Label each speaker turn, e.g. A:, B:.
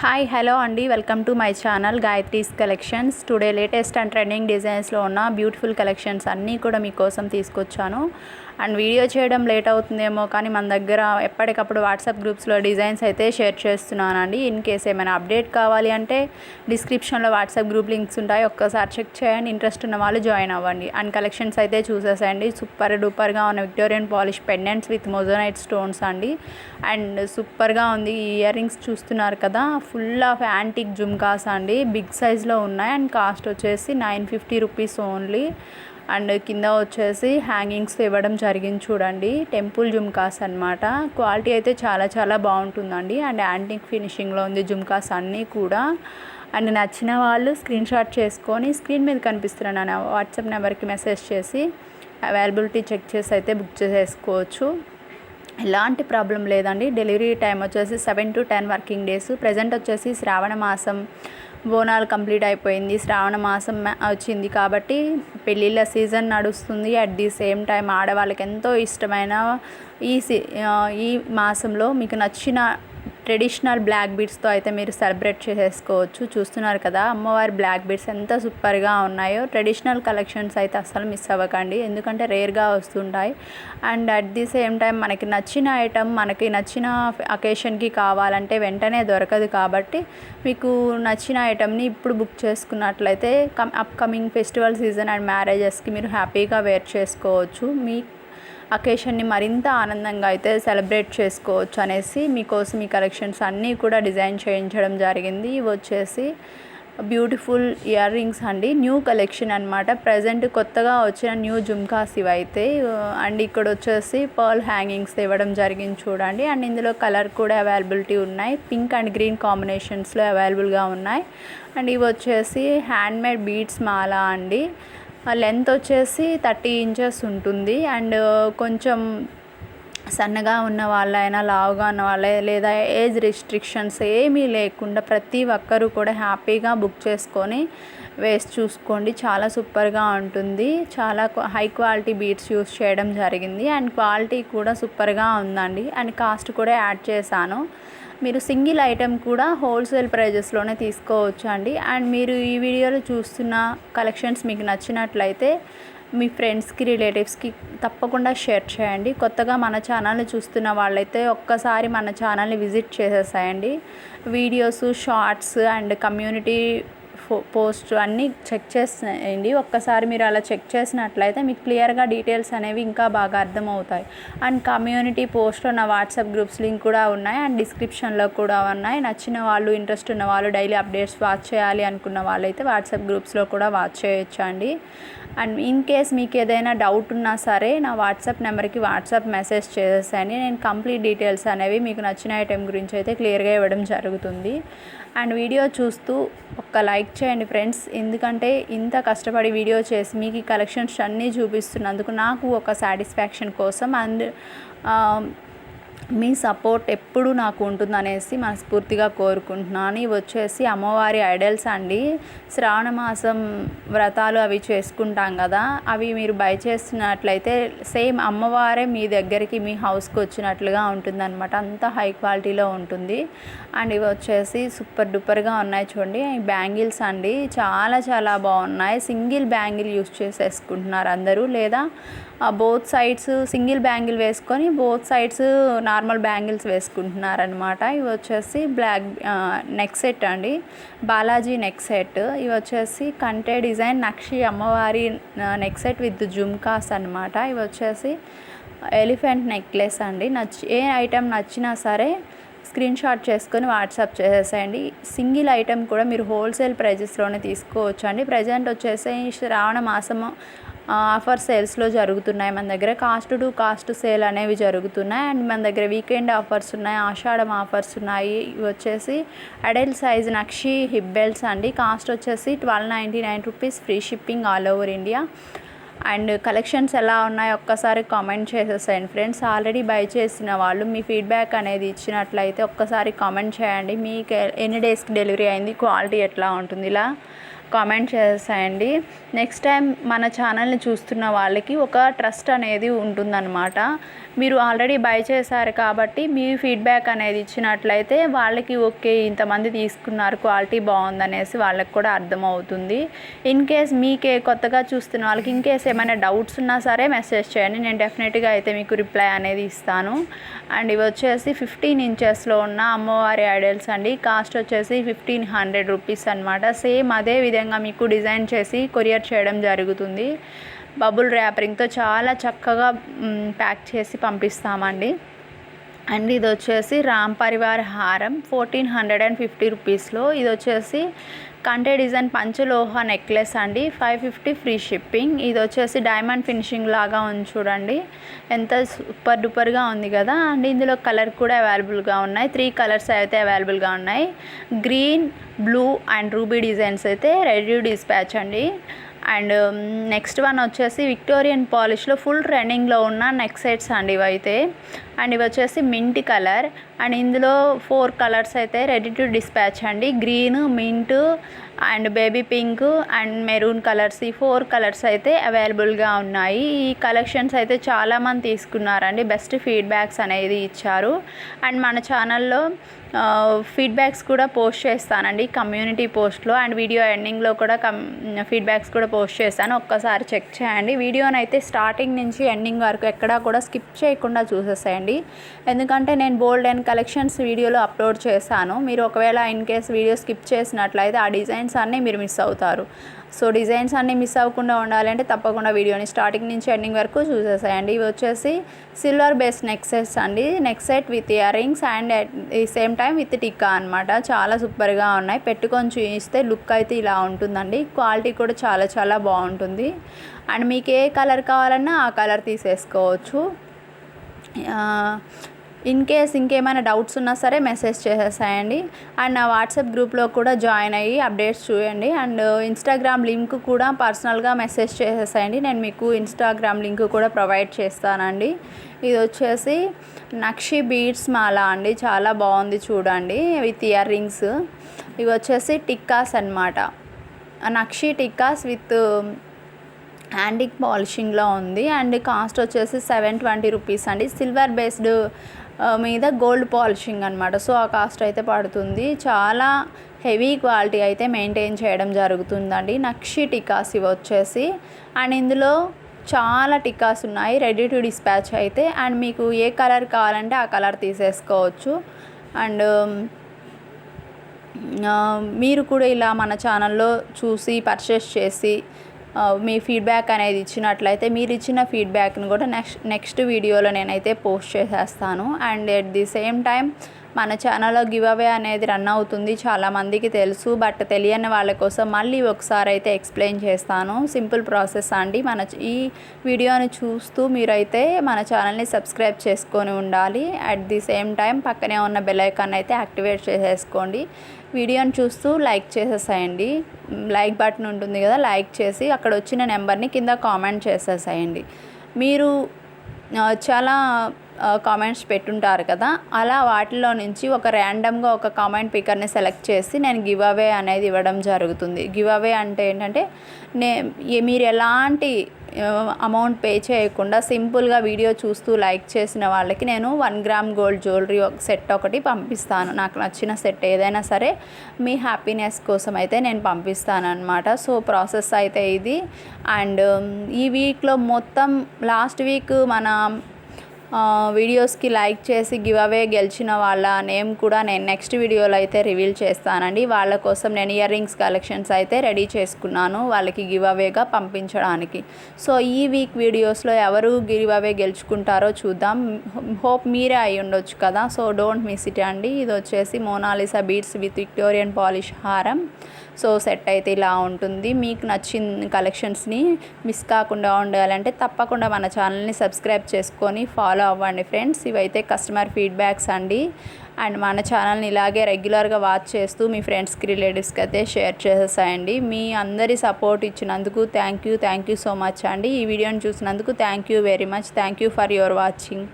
A: Hi hello అండి. Welcome to my channel Gayatri's collections. Today latest and trending డిజైన్స్లో ఉన్న beautiful collections అన్నీ కూడా మీకోసం తీసుకొచ్చాను. అండ్ వీడియో చేయడం లేట్ అవుతుందేమో కానీ మన దగ్గర ఎప్పటికప్పుడు వాట్సాప్ గ్రూప్స్లో డిజైన్స్ అయితే షేర్ చేస్తున్నానండి. ఇన్ కేస్ ఏమైనా అప్డేట్ కావాలి అంటే డిస్క్రిప్షన్లో వాట్సాప్ గ్రూప్ లింక్స్ ఉంటాయి. ఒక్కసారి చెక్ చేయండి. ఇంట్రెస్ట్ ఉన్న వాళ్ళు జాయిన్ అవ్వండి. అండ్ కలెక్షన్స్ అయితే చూసేసండి సూపర్ డూపర్గా ఉన్న Victorian polish pendants with moissanite stones అండి. అండ్ సూపర్గా ఉంది. ఈ ఇయర్ రింగ్స్ చూస్తున్నారు కదా ఫుల్ ఆఫ్ యాంటిక్ జుమ్కాస్ అండి. బిగ్ సైజ్లో ఉన్నాయి. అండ్ కాస్ట్ వచ్చేసి nine fifty rupees only. And కింద వచ్చేసి హ్యాంగింగ్స్ ఇవ్వడం జరిగింది చూడండి. టెంపుల్ జుమ్కాస్ అనమాట క్వాలిటీ అయితే చాలా చాలా బాగుంటుందండి. అండ్ యాంటిక్ ఫినిషింగ్లో ఉంది జుమ్కాస్ అన్నీ కూడా. అండ్ నచ్చిన వాళ్ళు స్క్రీన్ షాట్ చేసుకొని స్క్రీన్ మీద కనిపిస్తున్న నా వాట్సాప్ నెంబర్కి మెసేజ్ చేసి అవైలబిలిటీ చెక్ చేసి అయితే బుక్ చేసేసుకోవచ్చు ఎలాంటి ప్రాబ్లం లేదండి. డెలివరీ టైం వచ్చేసి seven to ten working days. Present వచ్చేసి శ్రావణ మాసం. బోనాలు కంప్లీట్ అయిపోయింది. శ్రావణ మాసం వచ్చింది కాబట్టి పెళ్ళిళ్ళ సీజన్ నడుస్తుంది. అట్ ది సేమ్ టైం ఆడవాళ్ళకి ఎంతో ఇష్టమైన ఈ సీ ఈ మాసంలో మీకు నచ్చిన ట్రెడిషనల్ బ్లాక్ బీడ్స్తో అయితే మీరు సెలబ్రేట్ చేసేసుకోవచ్చు చూస్తున్నారు కదా అమ్మవారి బ్లాక్ బీడ్స్ ఎంత సూపర్గా ఉన్నాయో. ట్రెడిషనల్ కలెక్షన్స్ అయితే అస్సలు మిస్ అవ్వకండి. ఎందుకంటే రేర్గా వస్తుంటాయి. And at the same time మనకి నచ్చిన ఐటమ్ మనకి నచ్చిన అకేషన్కి కావాలంటే వెంటనే దొరకదు కాబట్టి మీకు నచ్చిన ఐటమ్ని ఇప్పుడు బుక్ చేసుకున్నట్లయితే come upcoming festival season and మ్యారేజెస్కి మీరు హ్యాపీగా వేర్ చేసుకోవచ్చు. మీ అకేషన్ని మరింత ఆనందంగా అయితే సెలబ్రేట్ చేసుకోవచ్చు అనేసి మీకోసం ఈ కలెక్షన్స్ అన్నీ కూడా డిజైన్ చేయించడం జరిగింది. ఇవి వచ్చేసి బ్యూటిఫుల్ ఇయర్ రింగ్స్ అండి. న్యూ కలెక్షన్ అనమాట ప్రజెంట్ కొత్తగా వచ్చిన న్యూ జుమ్కాస్ ఇవైతే. అండ్ ఇక్కడ వచ్చేసి పర్ల్ హ్యాంగింగ్స్ ఇవ్వడం జరిగింది చూడండి. అండ్ ఇందులో కలర్ కూడా అవైలబిలిటీ ఉన్నాయి. పింక్ అండ్ గ్రీన్ కాంబినేషన్స్లో అవైలబుల్గా ఉన్నాయి. అండ్ ఇవి వచ్చేసి హ్యాండ్మేడ్ బీడ్స్ మాల అండి. లెంత్ వచ్చేసి థర్టీ ఇంచెస్ ఉంటుంది. అండ్ కొంచెం సన్నగా ఉన్న వాళ్ళైనా లావుగా ఉన్న వాళ్ళే లేదా ఏజ్ రిస్ట్రిక్షన్స్ ఏమీ లేకుండా ప్రతి ఒక్కరూ కూడా హ్యాపీగా బుక్ చేసుకొని వేసి చూసుకోండి. చాలా సూపర్గా ఉంటుంది. చాలా హై క్వాలిటీ బీట్స్ యూస్ చేయడం జరిగింది. అండ్ క్వాలిటీ కూడా సూపర్గా ఉందండి. అండ్ కాస్ట్ కూడా యాడ్ చేశాను. మీరు సింగిల్ ఐటెం కూడా హోల్సేల్ ప్రైజెస్లోనే తీసుకోవచ్చు అండి అండ్ మీరు ఈ వీడియోలో చూస్తున్న కలెక్షన్స్ మీకు నచ్చినట్లయితే మీ ఫ్రెండ్స్కి రిలేటివ్స్కి తప్పకుండా షేర్ చేయండి. కొత్తగా మన ఛానల్ని చూస్తున్న వాళ్ళైతే ఒక్కసారి మన ఛానల్ని visit చేసేసాయండి. Videos shorts and community post అన్నీ చెక్ చేసేయండి ఒక్కసారి మీరు అలా చెక్ చేసినట్లయితే మీకు క్లియర్గా డీటెయిల్స్ అనేవి ఇంకా బాగా అర్థమవుతాయి. అండ్ కమ్యూనిటీ పోస్ట్లో ఉన్న వాట్సాప్ గ్రూప్స్ లింక్ కూడా ఉన్నాయి. అండ్ డిస్క్రిప్షన్లో కూడా ఉన్నాయి. నచ్చిన వాళ్ళు ఇంట్రెస్ట్ ఉన్న వాళ్ళు డైలీ అప్డేట్స్ వాచ్ చేయాలి అనుకున్న వాళ్ళైతే వాట్సాప్ గ్రూప్స్లో కూడా వాచ్ చేయొచ్చు అండి అండ్ ఇన్ కేస్ మీకు ఏదైనా డౌట్ ఉన్నా సరే నా వాట్సాప్ నెంబర్కి వాట్సాప్ మెసేజ్ చేసేసండి నేను కంప్లీట్ డీటెయిల్స్ అనేవి మీకు నచ్చిన ఐటెం గురించి అయితే క్లియర్గా ఇవ్వడం జరుగుతుంది. అండ్ వీడియో చూస్తూ ఒక్క లైక్ చేయండి ఫ్రెండ్స్. ఎందుకంటే ఇంత కష్టపడి వీడియో చేసి మీకు ఈ కలెక్షన్స్ అన్నీ చూపిస్తున్నందుకు నాకు ఒక సాటిస్ఫాక్షన్ కోసం అండ్ మీ సపోర్ట్ ఎప్పుడు నాకు ఉంటుందనేసి మనస్ఫూర్తిగా కోరుకుంటున్నాను. ఇవి వచ్చేసి అమ్మవారి ఐడల్స్ అండి. శ్రావణ మాసం వ్రతాలు అవి చేసుకుంటాం కదా అవి మీరు బై చేస్తున్నట్లయితే సేమ్ అమ్మవారే మీ దగ్గరికి మీ హౌస్కి వచ్చినట్లుగా ఉంటుందన్నమాట. అంత హై క్వాలిటీలో ఉంటుంది. అండ్ ఇవి వచ్చేసి సూపర్ డూపర్గా ఉన్నాయి చూడండి. బ్యాంగిల్స్ అండి చాలా చాలా బాగున్నాయి. సింగిల్ బ్యాంగిల్ యూస్ చేసేసుకుంటున్నారు అందరూ. లేదా బోత్ సైడ్స్ సింగిల్ బ్యాంగిల్ వేసుకొని బోత్ సైడ్స్ నార్మల్ బ్యాంగిల్స్ వేసుకుంటున్నారనమాట ఇవి వచ్చేసి బ్లాక్ నెక్ సెట్ అండి. బాలాజీ నెక్ సెట్ ఇవి వచ్చేసి కంటే డిజైన్ నక్షి అమ్మవారి నెక్ సెట్ విత్ జుమ్కాస్ అనమాట ఇవి వచ్చేసి ఎలిఫెంట్ నెక్లెస్ అండి. నచ్చి ఏ ఐటెం నచ్చినా సరే స్క్రీన్ షాట్ చేసుకొని వాట్సాప్ చేసేసేయండి సింగిల్ ఐటెం కూడా మీరు హోల్సేల్ ప్రైజెస్లోనే తీసుకోవచ్చు అండి ప్రజెంట్ వచ్చేసి శ్రావణ మాసము ఆఫర్ సేల్స్లో జరుగుతున్నాయి. మన దగ్గర కాస్ట్ టు కాస్ట్ సేల్ అనేవి జరుగుతున్నాయి. అండ్ మన దగ్గర వీకెండ్ ఆఫర్స్ ఉన్నాయి ఆషాఢం ఆఫర్స్ ఉన్నాయి. ఇవి వచ్చేసి అడల్ట్ సైజ్ నక్షి హిప్ బెల్ట్స్ అండి. కాస్ట్ వచ్చేసి twelve ninety nine rupees free shipping all over India. And collections ఎలా ఉన్నాయో ఒక్కసారి కామెంట్ చేసేసేయండి ఫ్రెండ్స్. ఆల్రెడీ బై చేసిన వాళ్ళు మీ ఫీడ్బ్యాక్ అనేది ఇచ్చినట్లయితే ఒక్కసారి కామెంట్ చేయండి. మీకు ఎన్ని డేస్కి డెలివరీ అయింది? క్వాలిటీ ఎట్లా ఉంటుంది? ఇలా కామెంట్ చేసేయండి. నెక్స్ట్ టైం మన ఛానల్ని చూస్తున్న వాళ్ళకి ఒక ట్రస్ట్ అనేది ఉంటుందన్నమాట. మీరు ఆల్రెడీ బై చేశారు కాబట్టి మీ ఫీడ్బ్యాక్ అనేది ఇచ్చినట్లయితే వాళ్ళకి ఓకే ఇంతమంది తీసుకున్నారు క్వాలిటీ బాగుందనేసి వాళ్ళకి కూడా అర్థమవుతుంది. ఇన్ కేస్ మీకే కొత్తగా చూస్తున్న వాళ్ళకి ఇన్ కేస్ ఏమైనా డౌట్స్ ఉన్నా సరే మెసేజ్ చేయండి. నేను డెఫినెట్గా అయితే మీకు రిప్లై అనేది ఇస్తాను. అండ్ ఇవి వచ్చేసి ఫిఫ్టీన్ ఇంచెస్లో ఉన్న అమ్మవారి ఐడల్స్ అండి. కాస్ట్ వచ్చేసి ఫిఫ్టీన్ హండ్రెడ్ రూపీస్ అనమాట సేమ్ అదే విధంగా మీకు డిజైన్ చేసి కొరియర్ చేయడం జరుగుతుంది. బబుల్ ర్యాపరింగ్తో చాలా చక్కగా ప్యాక్ చేసి పంపిస్తామండి. అండ్ ఇది వచ్చేసి రామ్ పరివార్ హారం ఫోర్టీన్ హండ్రెడ్ అండ్ ఫిఫ్టీ రూపీస్లో. ఇది వచ్చేసి కంటే డిజైన్ పంచలోహ నెక్లెస్ అండి ఫైవ్ ఫిఫ్టీ ఫ్రీ షిప్పింగ్. ఇది వచ్చేసి డైమండ్ ఫినిషింగ్ లాగా ఉంది చూడండి. ఎంత సూపర్ డూపర్గా ఉంది కదా. అండ్ ఇందులో కలర్ కూడా అవైలబుల్గా ఉన్నాయి. త్రీ కలర్స్ అయితే అవైలబుల్గా ఉన్నాయి. Green blue and ruby designs అయితే రెడీ డిస్పాచ్ అండి. అండ్ నెక్స్ట్ వన్ వచ్చేసి విక్టోరియన్ పాలిష్లో ఫుల్ ట్రెండింగ్లో ఉన్న నెక్ సెట్స్ అండి ఇవైతే. అండ్ ఇవి వచ్చేసి మింట్ కలర్ అండ్ ఇందులో ఫోర్ కలర్స్ అయితే రెడీ టు డిస్పాచ్ అండి. Green mint and baby pink and maroon colours ఈ ఫోర్ కలర్స్ అయితే అవైలబుల్గా ఉన్నాయి. ఈ కలెక్షన్స్ అయితే చాలామంది తీసుకున్నారండి. బెస్ట్ ఫీడ్బ్యాక్స్ అనేది ఇచ్చారు. అండ్ మన ఛానల్లో ఫీడ్బ్యాక్స్ కూడా పోస్ట్ చేస్తానండి కమ్యూనిటీ పోస్ట్లో. అండ్ వీడియో ఎండింగ్లో కూడా కమ్ ఫీడ్బ్యాక్స్ కూడా పోస్ట్ చేస్తాను. ఒక్కసారి చెక్ చేయండి. వీడియోని అయితే స్టార్టింగ్ నుంచి ఎండింగ్ వరకు ఎక్కడా కూడా స్కిప్ చేయకుండా చూసేసేయండి. ఎందుకంటే నేను బోల్డ్ అండ్ కలెక్షన్స్ వీడియోలో అప్లోడ్ చేశాను. మీరు ఒకవేళ ఇన్ కేస్ వీడియో స్కిప్ చేసినట్లయితే ఆ డిజైన్ డిజైన్స్ అన్నీ మీరు మిస్ అవుతారు. సో డిజైన్స్ అన్నీ మిస్ అవ్వకుండా ఉండాలంటే తప్పకుండా వీడియోని స్టార్టింగ్ నుంచి ఎండింగ్ వరకు చూసేసాయండి. ఇవి వచ్చేసి సిల్వర్ బేస్ నెక్సెట్స్ అండి. Neck set with earrings and at the same time with tikka అనమాట చాలా సూపర్గా ఉన్నాయి. పెట్టుకొని చూపిస్తే లుక్ అయితే ఇలా ఉంటుందండి. క్వాలిటీ కూడా చాలా చాలా బాగుంటుంది. అండ్ మీకు ఏ కలర్ కావాలన్నా ఆ కలర్ తీసేసుకోవచ్చు. ఇన్ కేస్ ఇంకేమైనా డౌట్స్ ఉన్నా సరే మెసేజ్ చేసేసాయండి. అండ్ నా వాట్సాప్ గ్రూప్లో కూడా జాయిన్ అయ్యి అప్డేట్స్ చూడండి అండ్ ఇన్స్టాగ్రామ్ లింక్ కూడా పర్సనల్గా మెసేజ్ చేసేసాయండి. నేను మీకు ఇన్స్టాగ్రామ్ లింక్ కూడా ప్రొవైడ్ చేస్తానండి. ఇది వచ్చేసి నక్షి బీడ్స్ మాల అండి. చాలా బాగుంది చూడండి. With earrings. ఇవి వచ్చేసి టిక్కాస్ అనమాట నక్షి టిక్కాస్ విత్ హ్యాండిక్ పాలిషింగ్లో ఉంది. అండ్ కాస్ట్ వచ్చేసి సెవెన్ ట్వంటీ రూపీస్ అండి. సిల్వర్ బేస్డ్ మీద గోల్డ్ పాలిషింగ్ అనమాట సో ఆ కాస్ట్ అయితే పడుతుంది. చాలా హెవీ క్వాలిటీ అయితే మెయింటైన్ చేయడం జరుగుతుందండి. నక్షి టికాస్ ఇవి వచ్చేసి. అండ్ ఇందులో చాలా టికాస్ ఉన్నాయి. రెడీ టు డిస్పాచ్ అయితే. అండ్ మీకు ఏ కలర్ కావాలంటే ఆ కలర్ తీసేసుకోవచ్చు. అండ్ మీరు కూడా ఇలా మన ఛానల్లో చూసి పర్చేస్ చేసి మీ ఫీడ్బ్యాక్ అనేది ఇచ్చినట్లయితే మీరు ఇచ్చిన ఫీడ్బ్యాక్ని కూడా నెక్స్ట్ నెక్స్ట్ వీడియోలో నేనైతే పోస్ట్ చేసేస్తాను. And at the same time మన ఛానల్లో గివ్ అవే అనేది రన్ అవుతుంది. చాలామందికి తెలుసు బట్ తెలియని వాళ్ళ కోసం మళ్ళీ ఒకసారి అయితే ఎక్స్ప్లెయిన్ చేస్తాను. సింపుల్ ప్రాసెస్ అండి. మన ఈ వీడియోని చూస్తూ మీరైతే మన ఛానల్ని సబ్స్క్రైబ్ చేసుకొని ఉండాలి. అట్ ది సేమ్ టైం పక్కనే ఉన్న బెల్ ఐకాన్ అయితే యాక్టివేట్ చేసేసుకోండి. వీడియోని చూస్తూ లైక్ చేసేసాయండి. లైక్ బటన్ ఉంటుంది కదా లైక్ చేసి అక్కడ వచ్చిన నెంబర్ని కింద కామెంట్ చేసేసాయండి. మీరు చాలా కామెంట్స్ పెట్టుంటారు కదా. అలా వాటిలో నుంచి ఒక ర్యాండమ్గా ఒక కామెంట్ పికర్ని సెలెక్ట్ చేసి నేను గివ్ అవే అనేది ఇవ్వడం జరుగుతుంది. గివ్ అవే అంటే ఏంటంటే నే మీరు ఎలాంటి అమౌంట్ పే చేయకుండా సింపుల్గా వీడియో చూస్తూ లైక్ చేసిన వాళ్ళకి నేను one gram gold jewellery set ఒకటి పంపిస్తాను. నాకు నచ్చిన సెట్ ఏదైనా సరే మీ హ్యాపీనెస్ కోసం అయితే నేను పంపిస్తాను అనమాట సో ప్రాసెస్ అయితే ఇది. అండ్ ఈ వీక్లో మొత్తం లాస్ట్ వీక్ మన వీడియోస్కి లైక్ చేసి గివ్ అవే గెలిచిన వాళ్ళ నేమ్ కూడా నేను నెక్స్ట్ వీడియోలో అయితే రివీల్ చేస్తానండి. వాళ్ళ కోసం నేను ఇయర్ రింగ్స్ కలెక్షన్స్ అయితే రెడీ చేసుకున్నాను వాళ్ళకి గివ్ అవేగా పంపించడానికి. సో ఈ వీక్ వీడియోస్లో ఎవరు గివ్ అవే గెలుచుకుంటారో చూద్దాం. హోప్ మీరే అయి ఉండొచ్చు కదా. సో డోంట్ మిస్ ఇట్ అండి. ఇది వచ్చేసి Mona Lisa beads with Victorian polish హారం. సో సెట్ అయితే ఇలా ఉంటుంది. మీకు నచ్చిన కలెక్షన్స్ని మిస్ కాకుండా ఉండాలంటే తప్పకుండా మన ఛానల్ని సబ్స్క్రైబ్ చేసుకొని ఫాలో అవ్వండి ఫ్రెండ్స్. ఇవైతే కస్టమర్ ఫీడ్బ్యాక్స్ అండి. అండ్ మన ఛానల్ని ఇలాగే రెగ్యులర్గా వాచ్ చేస్తూ మీ ఫ్రెండ్స్కి రిలేటివ్స్కి అయితే షేర్ చేసేసాయండి. మీ అందరి సపోర్ట్ ఇచ్చినందుకు thank you thank you so much అండి. ఈ వీడియోని చూసినందుకు thank you very much. Thank you for your watching.